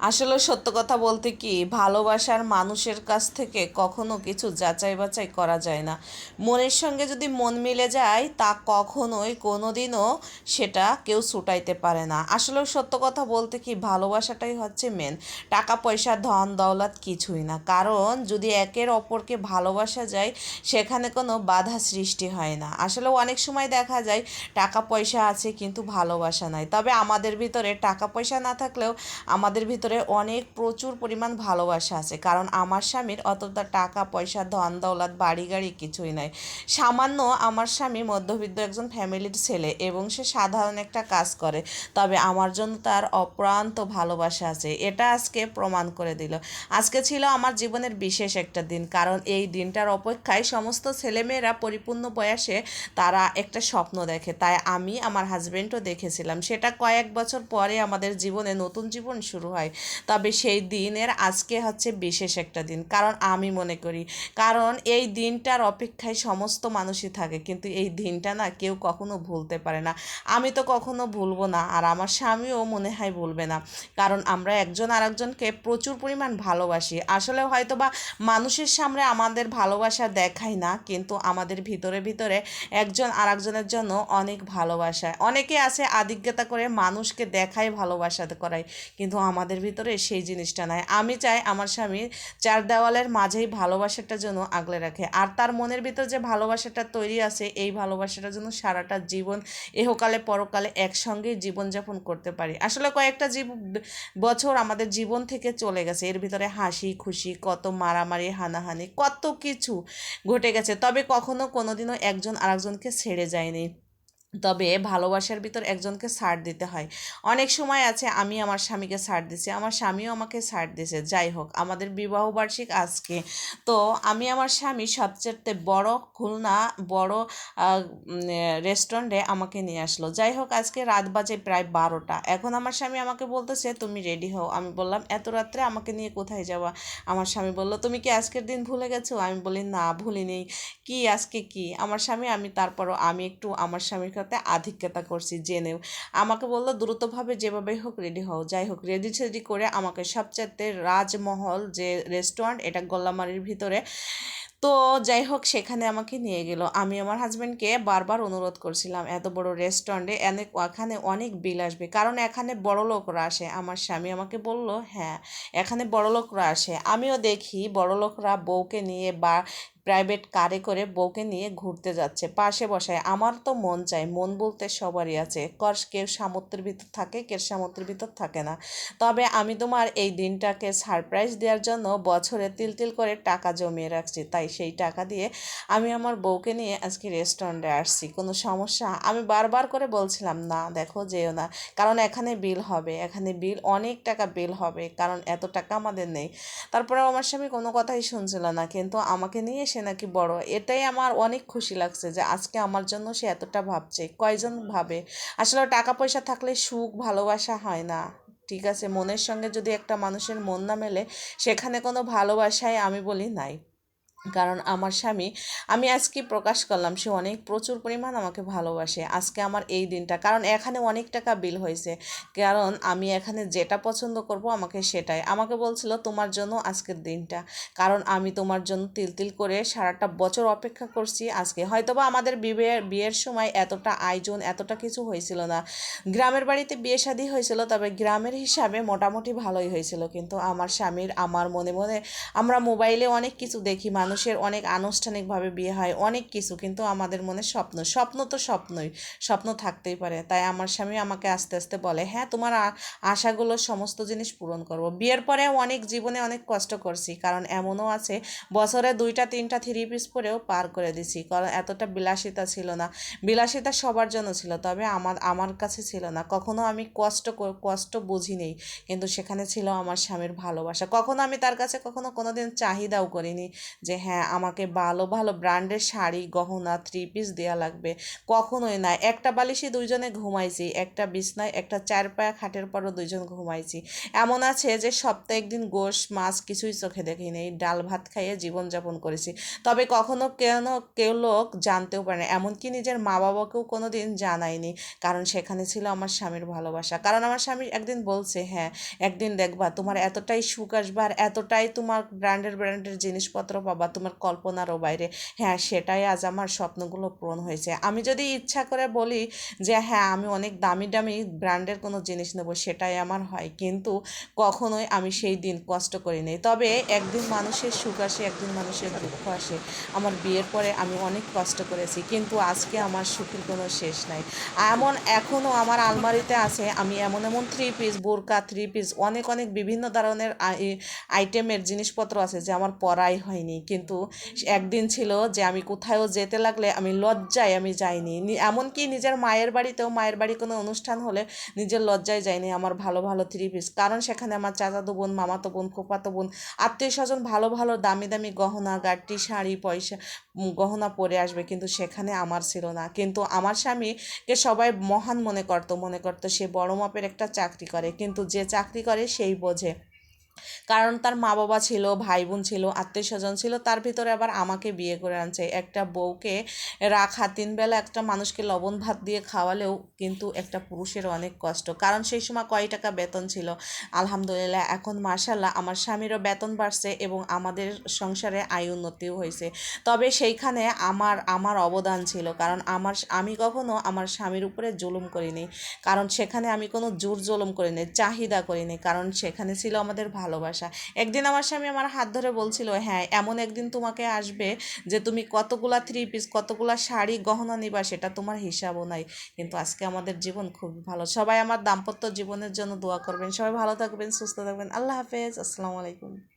আসলে সত্য কথা বলতে কি, ভালোবাসার মানুষের কাছ থেকে কখনো কিছু যাচাই বাছাই করা যায় না। মনের সঙ্গে যদি মন মিলে যায়, তা কখনোই কোনোদিনও সেটা কেউ ছুটাইতে পারে না। আসলে সত্য কথা বলতে কি, ভালোবাসাটাই হচ্ছে মেন টাকা, পয়সা, ধন, দৌলত কিছুই না। কারণ যদি একের অপরকে ভালোবাসা যায়, সেখানে কোনো বাধা সৃষ্টি হয় না। আসলে অনেক সময় দেখা যায়, টাকা, পয়সা আছে কিন্তু ভালোবাসা নাই। তবে আমাদের ভিতরে টাকা, পয়সা না থাকলেও আমাদের ভিতরে অনেক প্রচুর পরিমাণ ভালোবাসা আছে। কারণ আমার স্বামীর অতটা টাকা, পয়সা, ধন, দৌলত বাড়ি গাড়ি কিছুই নাই। সামান্য আমার স্বামী মধ্যবিত্ত একজন ফ্যামিলির ছেলে এবং সে সাধারণ একটা কাজ করে। তবে আমার জন্য তার অপ্রান্ত ভালোবাসা আছে। এটা আজকে প্রমাণ করে দিল। আজকে ছিল আমার জীবনের বিশেষ একটা দিন। কারণ এই দিনটার অপেক্ষায় সমস্ত ছেলেমেয়েরা পরিপূর্ণ বয়সে তারা একটা স্বপ্ন দেখে। তাই আমি আমার হাজবেন্ডও দেখেছিলাম। সেটা কয়েক বছর পরে আমাদের জীবনে নতুন জীবন শুরু হয়। তবে সেই দিনের আজকে হচ্ছে বিশেষ একটা দিন। কারণ আমি মনে করি, কারণ এই দিনটার অপেক্ষায় সমস্ত মানুষই থাকে, কিন্তু এই দিনটা না কেউ কখনো ভুলতে পারে না। আমি তো কখনো ভুলবো না, আর আমার স্বামীও মনে হয় ভুলবে না। কারণ আমরা একজন আরেকজনকে প্রচুর পরিমাণ ভালোবাসি। আসলে হয়তো বা মানুষের সামনে আমাদের ভালোবাসা দেখাই না, কিন্তু আমাদের ভিতরে ভিতরে একজন আরেকজনের জন্য অনেক ভালোবাসায় অনেকে আছে আদিজ্ঞতা করে মানুষকে দেখায় ভালোবাসা করায়, কিন্তু আমাদের ভিতরে সেই জিনিসটা নাই। আমি চাই আমার স্বামী চার দেওয়ালের মাঝেই ভালোবাসাটা যেন আগলে রাখে। আর তার মনের ভিতর যে ভালোবাসাটা তৈরি আছে, এই ভালোবাসাটা যেন সারাটা জীবন এহকালে পরকালে একসঙ্গেই জীবনযাপন করতে পারি। আসলে কয়েকটা জীব, বছর আমাদের জীবন থেকে চলে গেছে। এর ভিতরে হাসি, খুশি, কত মারামারি, হানাহানি, কত কিছু ঘটে গেছে। তবে কখনো কোনোদিনও একজন আরেকজনকে ছেড়ে যায়নি। তবে ভালোবাসার ভিতর একজনকে ছাড় দিতে হয়। অনেক সময় আছে আমি আমার স্বামীকে ছাড় দিছি, আমার স্বামীও আমাকে ছাড় দিছে। যাই হোক, আমাদের বিবাহ বার্ষিক আজকে। তো আমি আমার স্বামী সবচেয়ে বড় খুলনা, বড় রেস্টুরেন্টে আমাকে নিয়ে আসলো। যাই হোক, আজকে রাত বাজে প্রায় বারোটা। এখন আমার স্বামী আমাকে বলতেছে, তুমি রেডি হও। আমি বললাম, এত রাত্রে আমাকে নিয়ে কোথায় যাওয়া? আমার স্বামী বলল, তুমি কি আজকের দিন ভুলে গেছো? আমি বলি, না, ভুলিনি। কি, আজকে কি? আমার স্বামী, আমি, তারপরও আমি একটু আমার স্বামীর সাথে আধিক্যতা করছি, জেনেও। আমাকে বলল, দ্রুতভাবে যেভাবেই হোক রেডি হও। যাই হোক রেডি সেডি করে আমাকে সবচেয়ে রাজমহল যে রেস্টুরেন্ট এটা গোল্লামারির ভিতরে। তো যাই হোক, সেখানে আমাকে নিয়ে গেল। আমি আমার হাজব্যান্ডকে বারবার অনুরোধ করছিলাম, এত বড় রেস্টুরেন্টে অনেক এখানে অনেক বিল আসবে। কারণ এখানে বড় লোকরা আসে। আমার স্বামী আমাকে বলল হ্যাঁ এখানে বড় লোকরা আসে। আমিও দেখি বড় লোকরা বউকে নিয়ে বা প্রাইভেট কারে করে বউকে নিয়ে ঘুরতে যাচ্ছে। পাশে বসায়, আমার তো মন চায় মন বলতে সবারই আছে। কর কেউ সামর্থ্যের ভিতর থাকে, কেউ সামর্থ্যের ভিতর থাকে না। তবে আমি তোমার এই দিনটাকে সারপ্রাইজ দেওয়ার জন্য বছরে তিল তিল করে টাকা জমিয়ে রাখছি। তাই সেই টাকা দিয়ে আমি আমার বউকে নিয়ে আজকে রেস্টুরেন্টে আসছি। কোনো সমস্যা? আমি বারবার করে বলছিলাম, না, দেখো, যেও না। কারণ এখানে বিল হবে, এখানে বিল, অনেক টাকা বিল হবে। কারণ এত টাকা আমাদের নেই। তারপরে আমার স্বামী কোনো কথাই শুনছিল না। কিন্তু আমাকে নিয়ে সে নাকি বড়। এটাই আমার অনেক খুশি লাগছে যে আজকে আমার জন্য সে এতটা ভাবছে। কয়জন ভাবে? আসলে টাকা পয়সা থাকলে সুখ, ভালোবাসা হয় না। ঠিক আছে? মনের সঙ্গে যদি একটা মানুষের মন না মেলে, সেখানে কোনো ভালোবাসায় আমি বলি নাই। কারণ আমার স্বামী, আমি আজকে প্রকাশ করলাম সে অনেক প্রচুর পরিমাণ আমাকে ভালোবাসে। আজকে আমার এই দিনটা, কারণ এখানে অনেক টাকা বিল হয়েছে। কারণ আমি এখানে যেটা পছন্দ করব আমাকে সেটাই। আমাকে বলছিল, তোমার জন্য আজকের দিনটা। কারণ আমি তোমার জন্য তিল তিল করে সারাটা বছর অপেক্ষা করছি আজকে। হয়তোবা আমাদের বিয়ের বিয়ের সময় এতটা আয়োজন, এতটা কিছু হয়েছিল না। গ্রামের বাড়িতে বিয়ে শাদী হয়েছিল, তবে গ্রামের হিসাবে মোটামুটি ভালোই হয়েছিল। কিন্তু আমার স্বামীর, আমার মনে মনে আমরা মোবাইলে অনেক কিছু দেখি, মানুষ মানুষের অনেক আনুষ্ঠানিকভাবে বিয়ে হয়, অনেক কিছু, কিন্তু আমাদের মনে স্বপ্ন স্বপ্ন তো স্বপ্নই, স্বপ্ন থাকতেই পারে। তাই আমার স্বামী আমাকে আস্তে আস্তে বলে হ্যাঁ তোমার আশাগুলো সমস্ত জিনিস পূরণ করব। বিয়ের পরে অনেক জীবনে অনেক কষ্ট করছি, কারণ এমনও আছে, বছরে দুইটা, তিনটা, থ্রি পিস পরেও পার করে দিছি, কারণ এতটা বিলাসিতা ছিল না। বিলাসিতা সবার জন্য ছিল, তবে আমার আমার কাছে ছিল না। কখনো আমি কষ্ট কষ্ট বুঝি নেই কিন্তু সেখানে ছিল আমার স্বামীর ভালোবাসা। কখনো আমি তার কাছে কখনো কোনোদিন চাহিদাও করিনি যে হ্যাঁ আমাকে ভালো ভালো ব্র্যান্ডের শাড়ি, গহনা থ্রি পিস দেওয়া লাগবে। কখনোই না। একটা বালিশে দুইজনে ঘুমাইছি, একটা বিছনায়, একটা চার পায়া খাটের পরও দুইজন ঘুমাইছি। এমন আছে যে সপ্তাহে একদিন গোশ, মাছ কিছুই চোখে দেখি নেই ডাল, ভাত খাইয়ে জীবনযাপন করেছি। তবে কখনো কেন কেউ লোক জানতেও পারে না। এমনকি নিজের মা বাবাকেও কোনো দিন জানায়নি কারণ সেখানে ছিল আমার স্বামীর ভালোবাসা। কারণ আমার স্বামী একদিন বলছে হ্যাঁ একদিন দেখবা তোমার এতটাই সুখ আসবে আর এতটাই তোমার ব্র্যান্ডের ব্র্যান্ডের জিনিসপত্র পাবা। তোমার কল্পনারও বাইরে। হ্যাঁ সেটাই আজ আমার স্বপ্নগুলো পূরণ হয়েছে। আমি যদি ইচ্ছা করে বলি যে হ্যাঁ আমি অনেক দামি দামি ব্র্যান্ডের কোনো জিনিস নেব, সেটাই আমার হয়। কিন্তু কখনোই আমি সেই দিন কষ্ট করি নাই তবে একদিন মানুষের সুখ আসে, একদিন মানুষের দুঃখ আসে। আমার বিয়ের পরে আমি অনেক কষ্ট করেছি, কিন্তু আজকে আমার সুখের কোনো শেষ নাই। এমন এখনও আমার আলমারিতে আছে, আমি এমন এমন থ্রি পিস বোরকা থ্রি পিস অনেক অনেক বিভিন্ন ধরনের আই- আইটেমের জিনিসপত্র আছে যে, আমার পরাই হয়নি। কিন্তু একদিন ছিল যে আমি কোথাও যেতে লাগলে আমি লজ্জায় আমি যাইনি। এমনকি নিজের মায়ের বাড়িতেও মায়ের বাড়ি কোনো অনুষ্ঠান হলে নিজের লজ্জায় যাইনি আমার ভালো ভালো থ্রি পিস কারণ সেখানে আমার চাচাতো বোন, মামাতো বোন ফুফাতো বোন, আত্মীয় স্বজন ভালো ভালো দামি দামি গহনা গাঠি শাড়ি, পয়সা গহনা পরে আসবে কিন্তু সেখানে আমার ছিল না। কিন্তু আমার স্বামীকে সবাই মহান মনে করতো মনে করতো সে বড় মাপের একটা চাকরি করে। কিন্তু যে চাকরি করে সেই বোঝে। কারণ তার মা বাবা ছিল ভাই বোন ছিল আত্মীয় স্বজন ছিল, তার ভিতরে আবার আমাকে বিয়ে করে আনছে। একটা বউকে রাখা, তিন বেলা একটা মানুষকে লবণ ভাত দিয়ে খাওয়ালেও কিন্তু একটা পুরুষের অনেক কষ্ট। কারণ সেই সময় কয় টাকা বেতন ছিল? আলহামদুলিল্লাহ, এখন মার্শাল্লাহ আমার স্বামীরও বেতন বাড়ছে এবং আমাদের সংসারে আয় উন্নতিও হয়েছে। তবে সেইখানে আমার আমার অবদান ছিল। কারণ আমার, আমি কখনো আমার স্বামীর উপরে জুলুম করিনি। কারণ সেখানে আমি কোনো জোর জুলুম করিনি, চাহিদা করিনি। কারণ সেখানে ছিল আমাদের ভালোবাসা। একদিন আমার স্বামী আমার হাত ধরে বলছিল হ্যাঁ এমন একদিন তোমাকে আসবে যে তুমি কতগুলা থ্রি পিস কতগুলা শাড়ি গহনা নিবা সেটা তোমার হিসাবও নাই। কিন্তু আজকে আমাদের জীবন খুব ভালো। সবাই আমার দাম্পত্য জীবনের জন্য দোয়া করবেন। সবাই ভালো থাকবেন, সুস্থ থাকবেন। আল্লাহ হাফেজ। আসসালামু আলাইকুম।